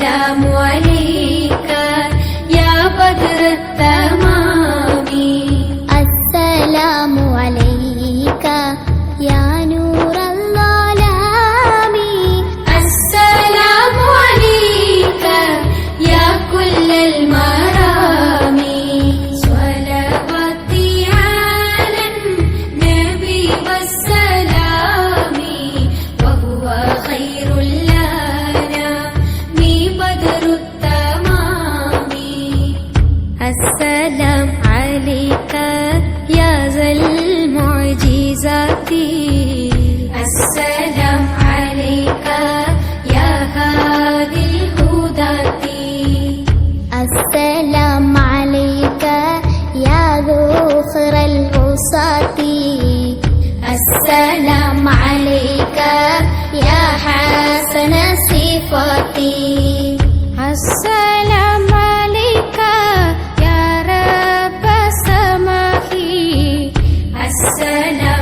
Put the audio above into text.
alamu alamu السلام عليك يا ذا المعجزات. السلام عليك يا هادي الهدات السلام عليك يا ذخر الوساط. السلام عليك يا حبيبي Sanam.